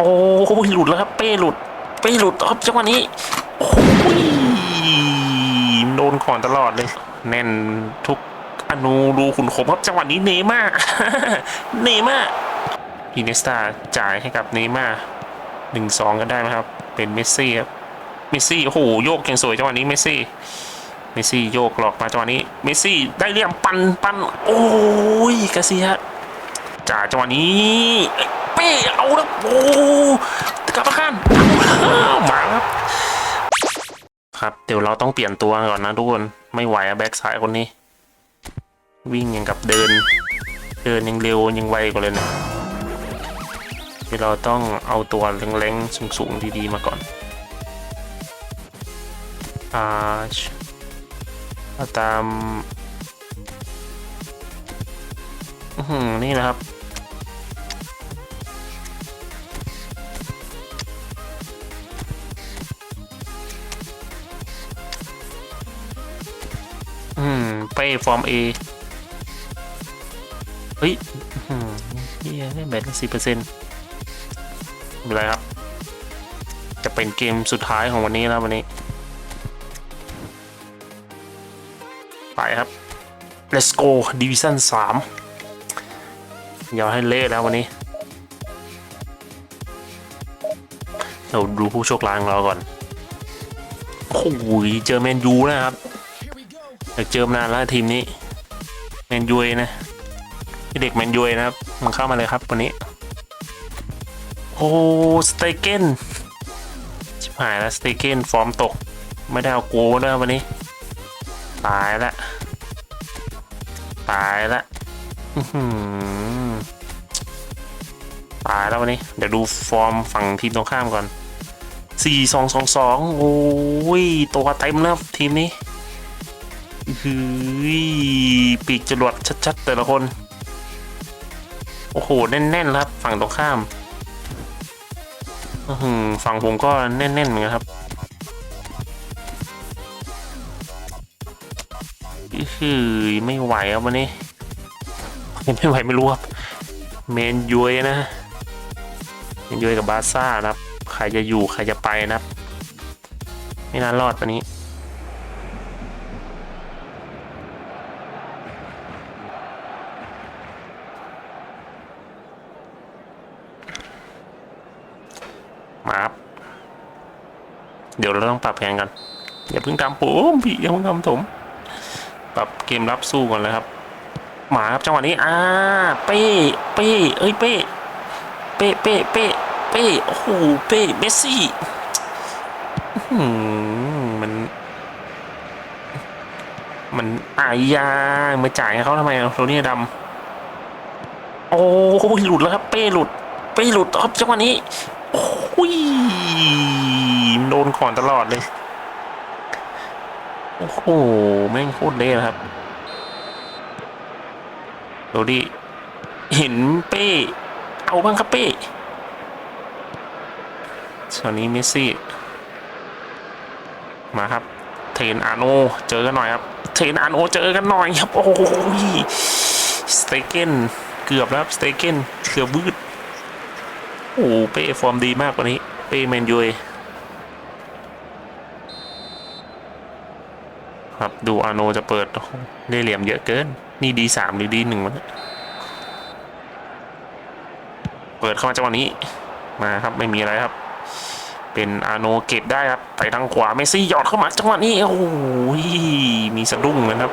โอ้ยหหลุดแล้วครับ เป้หลุด เป้หลุดครับจังหวะนี้โอ้ยโดนก่อนตลอดเลย แน่นทุกอนูรูขุนขมครับจังหวะนี้เนม่าเนม่าอินเนสตาจ่ายให้กับเนม่าหนึ่งสองกันได้ไหมครับ เป็นเมสซี่ครับเมสซี่โอ้โหโยกอย่างสวยจังหวะนี้เมสซี่เมสซี่โยกหลอกมาจังหวะนี้เมสซี่ได้เหลี่ยมปันปันโอ้ยกาเซียจ่าจังหวะนี้เป้เอาแล้วโอ้ ยวเราต้องเปลี่ยนตัวก่อนนะทุกคน ไม่ไหวอะแบ็กซ้ายคนนี้ วิ่งอย่างกับเดิน เดินยังเร็วยังไวกว่าเลยนะเดี๋ยเราต้องเอาตัวแรงๆสูงๆดีๆมาก่อนอาตามนี่นะครับ ป้ฟอร์ม A เฮ้ยอื้อหือเฮียแบตสิบเปอร์เซ็นต์ไม่เป็นไรครับ จะเป็นเกมสุดท้ายของวันนี้แล้ววันนี้ ไปครับ let's go division 3อย่าให้เละแล้ววันนี้เราดูผู้โชคร้ายของเราก่อนโอ้โหเจอแมนยูนะครับากเจอมานานแล้วทีมนี้แมนยูนะเด็กแมนยูนะครับมันเข้ามาเลยครับวันนี้ โอ้สเตเกนชิบหายแล้วสเตเกนฟอร์มตก ไม่ได้เอาโกด้วยวันนี้ ตายละตายละอื้อหือตายแล้ววันนี้ เดี๋ยวดูฟอร์มฝั่งทีมตรงข้ามก่อนสี่สองสองสองโอ้ย ตัวเต็มแล้วทีมนี้ ฮือปีกจรวดชัดๆ แต่ละคน โอ้โห แน่นๆครับ ฝั่งตรงข้ามฝั่งผมก็แน่นๆเหมือนกันครับคือไม่ไหวครับวันนี้ ไม่ไหวไม่รู้ครับ เมนยุยนะ เมนยุยกับบาซ่านะครับ ใครจะอยู่ใครจะไปนะครับ ไม่น่ารอดวันนี้ มาครับ เดี๋ ยวเราต้องปรับแผนกันอย่าเพิ่งทำผมพี่อย่าเพิ่งทำผม ปรับเกมรับสู้ก่อนเลยครับ หมาครับจังหวะนี้อ่าเป้เป้เอ้ยเป้เป้เป้เป้เป้โอ้โหเป้เมสซี่อื้อหือมันมันอายามาจ่ายให้เขาทำไมโทนี่ดำโอ้ยหหลุดแล้วครับ เป้หลุด เป้หลุดครับจังหวะนี้โอ้ยโดนก่ อนตลอดเลย โอ้โห แม่งโคตรเละนะครับดูดิ เห็นเป้ เอาบ้างครับเป้ส่วนนี้เมสซี่ มาครับ เทนอาโน เจอกันหน่อยครับ เทนอาโนเจอกันหน่อยครับ โอ้ยสเตเกนเกือบแล้วสเตเกนเกือบวืดโอ้เป้ฟอร์มดีมากกว่านี้ เป้แมนยูเอ ครับดูอาโนจะเปิดได้เหลี่ยมเยอะเกิน นี่ดีสามหรือดีหนึ่งวะเปิดเข้ามาจังหวะนี้มาครับไม่มีอะไรครับ เป็นอาโนเก็บได้ครับไปทางขวาเมซี่หยอดเข้ามาจังหวะนี้โอ้โหมีสะดุ้งเลยครับ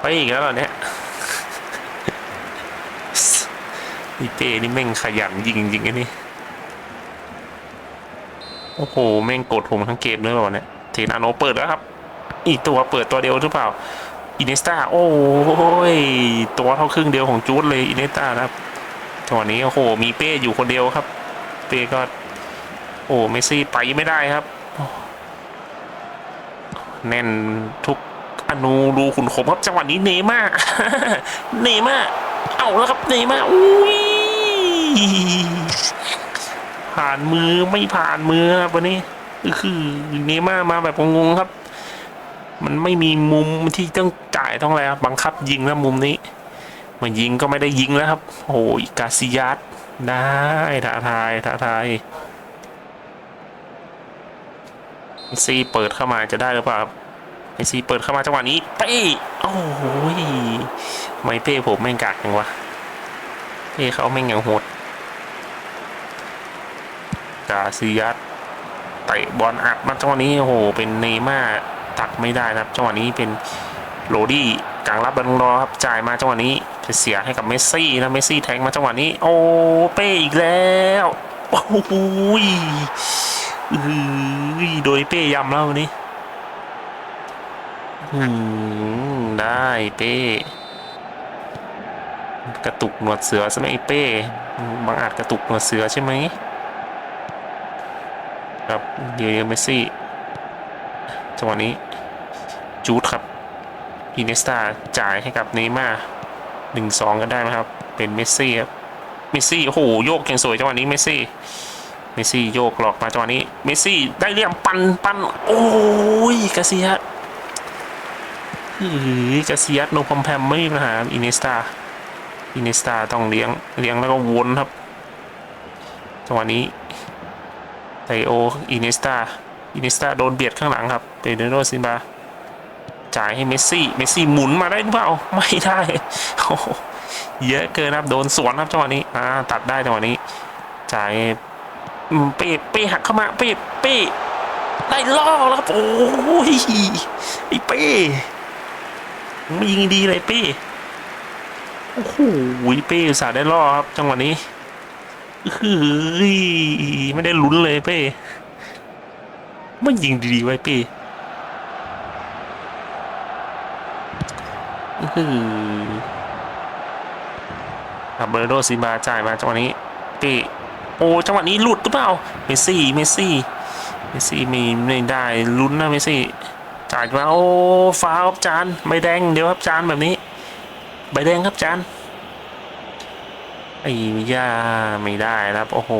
ไปอีกแล้วเหรอเนี่ยนี่เต้นี่แม่งขยันยิงจริงๆไอ้นี่โอ้โหแม่งกดผมทั้งเกมเลยเหรอเนี่ยเทนอาโนเปิดแล้วครับ อีกตัวเปิดตัวเดียวหรือเปล่าอินเนสตาโอ้ยตัวเท่าครึ่งเดียวของจูดเลยอินเนสตานะครับจังหวะนี้โอ้โหมีเป้อยู่คนเดียวครับ เป้ก็โอ้เมซี่ไปไม่ได้ครับ แน่นทุกอนูรูขุนขมครับจังหวะนี้เนม่าเนม่าเอาแล้วครับเนม่าอุ้ยผ่านมือไม่ผ่านมือครับวันนี้คือเนม่ามาแบบงงๆครับ มันไม่มีมุมที่ต้องจ่ายต้องอะไรครับบังคับยิงแล้วมุมนี้มายิงก็ไม่ได้ยิงแล้วครับ โอ้ยกาซิยัสได้ท้าทายท้าทายซีเปิดเข้ามาจะได้หรือเปล่าครับเมสซี่เปิดเข้ามาจังหวะนี้เป้โอ้โหยไม่เป้ผมแม่งกากจังวะเป้เขาแม่งอย่างโหดกาซิยัสเตะบอลอัดมาจังหวะนี้โอ้โหเป็นเนย์ม่า ตักไม่ได้นะครับ จังหวะนี้เป็นโรดี้กลางรับบอลรอครับจ่ายมาจังหวะนี้จะเสียให้กับเมสซี่นะเมสซี่แทงมาจังหวะนี้ โอ้เป้อีกแล้วโอ้ยโดยเป้ยำแล้ววันนี้อืมได้เป้กระตุกหนวดเสือใช่ไหมไอ้เป้บางอาจกระตุกหนวดเสือใช่ไหมครับเดียวเมสซี่จังหวะนี้ จูดครับอินเนสตาจ่ายให้กับเนย์ม่าหนึ่งสองก็ได้ไหมครับ เป็นเมสซี่ครับเมสซี่โอ้โหโยกอย่างสวยจังหวะนี้เมสซี่เมสซี่โยกหลอกมาจังหวะนี้เมสซี่ได้เหลี่ยมปันปันโอ้ยกาเซียสเฮ้ยกาเซียสโนพอมแพมไม่มีปัญหาอินเนสตาอินเนสตาต้องเลี้ยงเลี้ยงแล้วก็วนครับจังหวะนี้ไตโออินเนสตาอินเนสตาโดนเบียดข้างหลังครับเปเดโรซินบา จ่ายให้เมสซี่เมสซี่หมุนมาได้หรือเปล่าไม่ได้เยอะเกินครับโดนสวนครับจังหวะนี้อ่าตัดได้จังหวะนี้ จ่ายเป้เป้หักเข้ามาเป้เป้ได้ล่อแล้วครับโอ้ยไอ้เป้ไม่ยิงดีเลยเป้โอ้โหเป้สาได้ล่อครับจังหวะนี้เฮ้ยไม่ได้ลุ้นเลยเป้ไม่ยิงดีๆไว้เป้ อื้อหือครับเบอร์โดซินบาจ่ายมาจังหวะนี้ปีโอ้จังหวะนี้หลุดหรือเปล่าเมสซี่เมสซี่เมสซี่มีไม่ได้ลุ้นนะเมสซี่จ่ายมาโอ้ฟ้าวครับจานใบแดงเดี๋ยวครับจานแบบนี้ใบแดงครับจานไอ้ย่าไม่ได้นะครับโอ้โห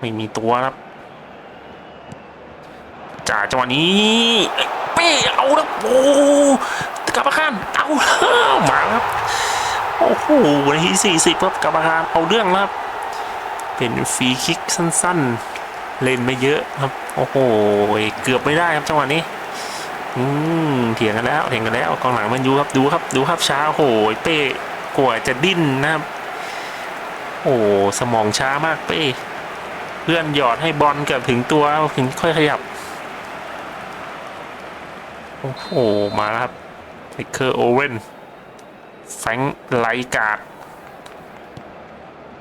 ไม่มีตัวครับ จ่าจังหวะนี้เป้เอาแล้วโอ้กรรมการเอาแล้มาครับโอ้โหนาทีสี่สิบครับกรรมการเอาเรื่องแล้วครับ เป็นฟรีคิกสั้นๆ เล่นไม่เยอะครับ โอ้โห เกือบไม่ได้ครับจังหวะนี้ อืมเถียงกันแล้วเถียงกันแล้วกองหลังมันยูครับดูครับดูครับช้าโอ้โหเป้กว่าจะดิ้นนะครับ โอ้สมองช้ามากเป้ เพื่อนหยอดให้บอลเกือบถึงตัวถึงค่อยขยับ โอ้โห มาแล้วครับไทเคอร์โอเว่นแฟงไลกาด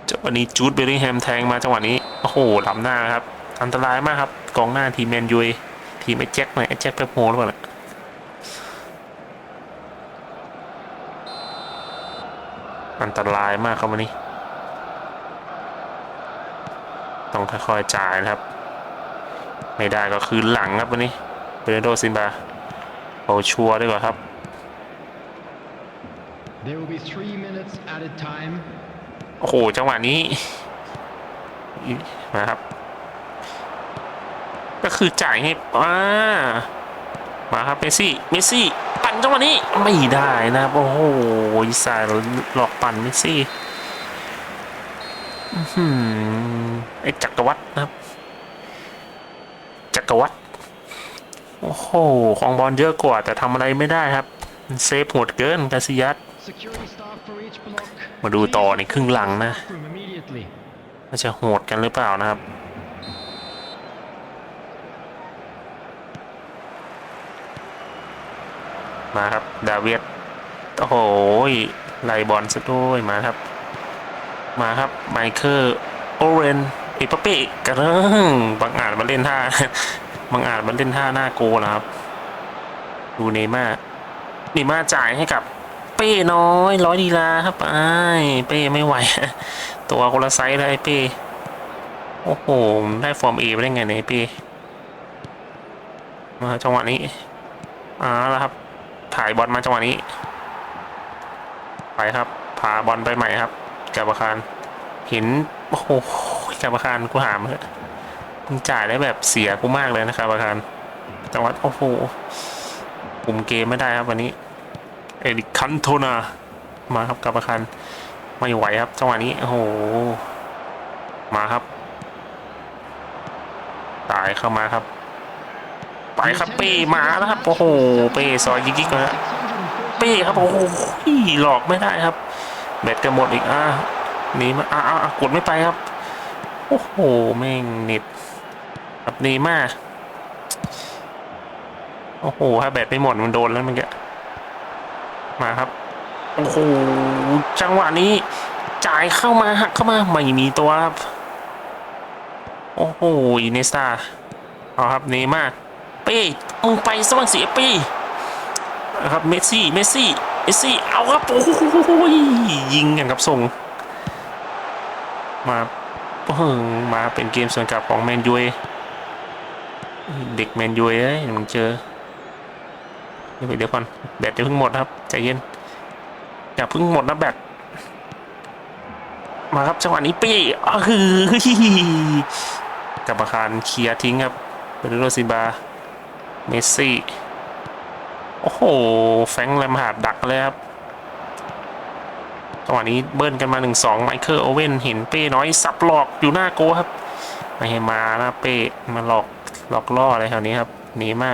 จังหวะนี้จูดเบลลิงแฮมแทงมาจังหวะนี้ โอ้โหลำหน้าครับ อันตรายมากครับ กองหน้าทีมแมนยูทีมไอ้แจ็คหน่อยไอ้แจ็คแป๊บโฮหรือเปล่าน่ะอันตรายมากครับวันนี้ ต้องค่อยๆจ่ายนะครับ ไม่ได้ก็คือหลังครับวันนี้เบรโดซินบา เอาชัวร์ดีกว่าครับ There will be three minutes added time. โอ้โหจังหวะนี้มาครับ ก็คือจ่ายให้อ่ามาครับเมสซี่เมสซี่ปั่นจังหวะนี้ไม่ได้นะครับโอ้โหสายหลอกปั่นเมสซี่อื้อหือไอ้จักรวรรดินะครับ จักรวรรดิ โอ้โห ของบอลเยอะกว่า แต่ทำอะไรไม่ได้ครับ เซฟโหดเกินกาซิยัส Security staff for each block. มาดูต่อในครึ่งหลังนะ Room immediately. ว่าจะโหดกันหรือเปล่านะครับ มาครับ ดาเวียดโอ้โหไล่บอลซะด้วยมาครับ มาครับ ไมเคิลโอเรนเอปเป้กระเรื่องบางอาจมาเล่นท่า บางอาจมาเล่นท่าหน้าโกนะครับ ดูเนม่าเนม่าจ่ายให้กับ เป้น้อยร้อยดีลาครับไอ้เป้ไม่ไหว ตัวคนละไซส์เลยเป้ โอ้โห ได้ฟอร์มเอไปได้ไงเนี่ยเป้ มาจังหวะนี้อ่าแล้วครับ ถ่ายบอลมาจังหวะนี้ ไปครับพาบอลไปใหม่ครับกับอาคารเห็นโอ้โหกับอาคารกูหามเถอะ มึงจ่ายได้แบบเสียกูมากเลยนะครับอาคารจังหวะโอ้โหคุมเกมไม่ได้ครับวันนี้เอริคันโทนามาครับกับประคันไม่ไหวครับจังหวะนี้โอ้โหมาครับตายเข้ามาครับ ไปครับเป้มาแล้วครับโอ้โหเป้ซอยยิกๆนะเป้ครับโอ้โหหลอกไม่ได้ครับแบตจะหมดอีกอะนีมาอะอะอะกดไม่ไปครับ โอ้โห แม่งเน็ต ครับนีมากโอ้โหถ้าแบตไม่หมดมันโดนแล้วเมันก็มาครับ โอ้โห จังหวะนี้ จ่ายเข้ามาหักเข้ามาไม่มีตัวครับ โอ้โหอินเนสตาเอาครับเนย์มาร์เป้มึงไปสว่างเสียเป้นะครับเมสซี่ เมสซี่ เมสซี่ เอาครับ โอ้โหยิงอย่างกับส่ง มาเพิ่งมาเป็นเกมส่วนกลับของแมนยูเอ เด็กแมนยูเอ้ยมึงเจอเดี๋ยวเดี๋ยวก่อนแบตจะเพิ่งหมดครับใจเย็นอย่าเพิ่งหมดนะแบตมาครับจังหวะนี้ปีอ้คือกับอาคารเคลียร์ทิ้งครับเบรโรซินบาเมสซี่โอ้โหแฟงแลมฮาดดักเลยครับจังหวะนี้เบิ้ลกันมาหนึ่งสองไมเคิลโอเว่นเห็นเป้น้อยสับหลอกอยู่หน้าโกครับไม่ให้มานะเป้มาหลอก หลอกล่ออะไรแถวนี้ครับหนีมา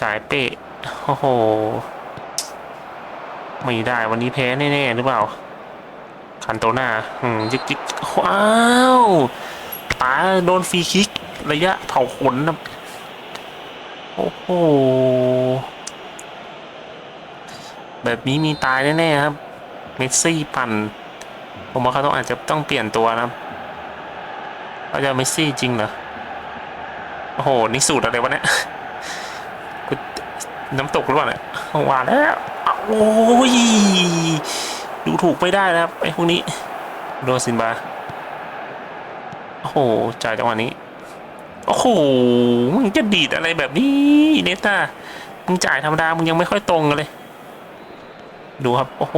จ่ายเป้โอ้โหไม่ได้วันนี้แพ้แน่ๆหรือเปล่า คันโตนาอืมยิกยิกว้าวตาโดนฟรีคิก ระยะเผาขนนะโอ้โหแบบนี้มีตายแน่ๆครับ เมสซี่ปั่น ผมว่าเขาต้องอาจจะต้องเปลี่ยนตัวนะครับเขาจะเมสซี่จริงเหรอ โอ้โห นี่สูตรอะไรวะเนี่ยน้ำตกหรือเปล่าเนี่ยหวานแล้วอ้าวโอ้ยดูถูกไม่ได้นะครับไอ้พวกนี้ โดนซินบา โอ้โหจ่ายจังหวะนี้ โอ้โห มึงจะดีดอะไรแบบนี้เนต้า มึงจ่ายธรรมดา มึงยังไม่ค่อยตรงกันเลย ดูครับ โอ้โห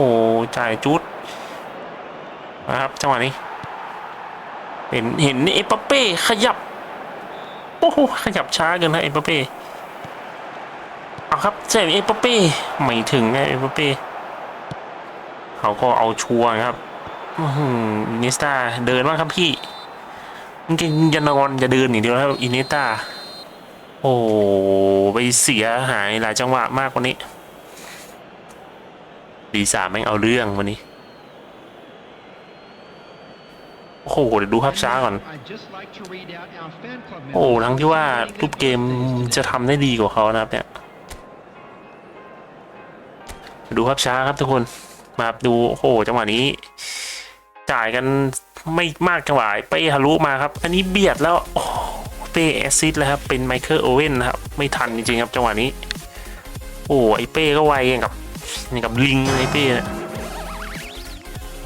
จ่ายจุดนะครับจังหวะนี้ เห็นเห็นเอปเป้ขยับ โอ้โหขยับช้าเกินนะเอปเป้เอาครับใช่เอปเป้ไม่ถึงไงเอปเป้เขาก็เอาชัวร์ครับอินิสตาเดินบ้างครับพี่มึงจะนอนจะเดินอย่างเดียวแล้วอินิสตาโอ้ไปเสียหายหลายจังหวะมากกว่านี้ดีสามแม่งเอาเรื่องวันนี้ โอ้โหเดี๋ยวดูภาพช้าก่อน โอ้ทั้งที่ว่ารูปเกมจะทำได้ดีกว่าเขานะครับเนี่ยดูภาพช้าครับทุกคนมาดูโอ้โหจังหวะนี้ จ่ายกันไม่มากจังหวะเป้ทะลุมาครับ อันนี้เบียดแล้วโอ้เป้แอซิดแล้วครับเป็นไมเคิลโอเว่นนะครับ ไม่ทันจริงๆครับจังหวะนี้ โอ้ไอเป้ก็ไวอย่างกับอย่างกับลิงไอเป้นะ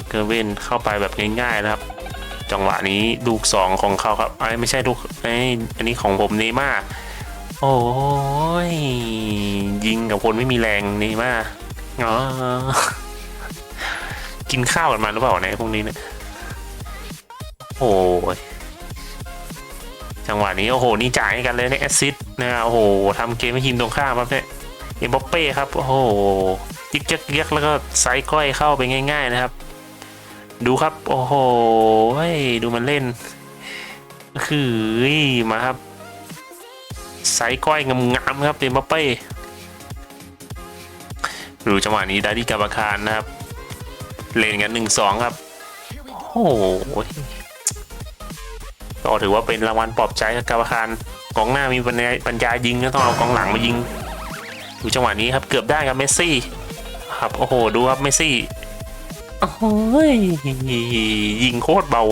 เกอร์เว่นเข้าไปแบบง่ายๆนะครับ จังหวะนี้ลูกสองของเขาครับไอ้ไม่ใช่ลูกไอ้อันนี้ของผมเนม่าโอ้ยยิงกับคนไม่มีแรงเนม่าอ๋อกินข้าวกันมาหรือเปล่าเนี่ยพวกนี้เนี่ยโอ้ยจังหวะนี้โอ้โหนี่จ่ายกันเลยเนี่ยแอซิดนะโอ้โหทำเกมให้ทีมตรงข้ามครับเนี่ยเอ็มบัปเป้ครับโอ้โหยิกยักยักแล้วก็ไซส์ก้อยเข้าไปง่าย ๆ นะครับ ดูครับ โอ้โหดูมันเล่น คือมาครับไซส์ก้อยงามๆครับเอ็มบัปเป้ดูจังหวะนี้ดาดี้กับอาคารนะครับ เล่นกันหนึ่งสองครับ โอ้โหก็ถือว่าเป็นรางวัลปลอบใจกับอาคารกองหน้ามีปัญญาปัญญายิงก็ต้องเอากองหลังมายิง ดูจังหวะนี้ครับเกือบได้ครับเมสซี่ ครับโอ้โหดูครับเมสซี่ โอ้ยยิงโคตรเบา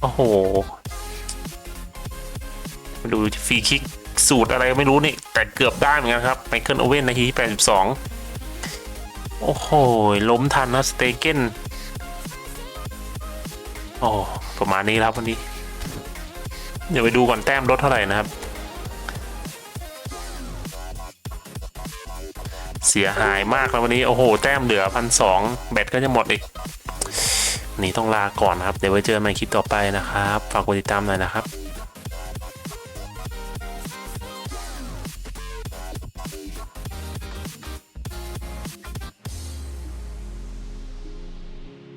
โอ้โห ดูฟรีคิกสูตรอะไรไม่รู้นี่ แต่เกือบได้เหมือนกันครับไมเคิลโอเว่นนาทีที่ 82 โอ้โห ล้มทันนะสเตเกนโอ้ประมาณนี้ครับวันนี้ เดี๋ยวไปดูก่อนแต้มลดเท่าไหร่นะครับ เสียหายมากแล้ววันนี้ โอ้โห แต้มเหลือพันสองแบตก็จะหมดอีก นี่ต้องลาก่อนครับ เดี๋ยวไว้เจอกันใหม่คลิปต่อไปนะครับ ฝากกดติดตามหน่อยนะครับ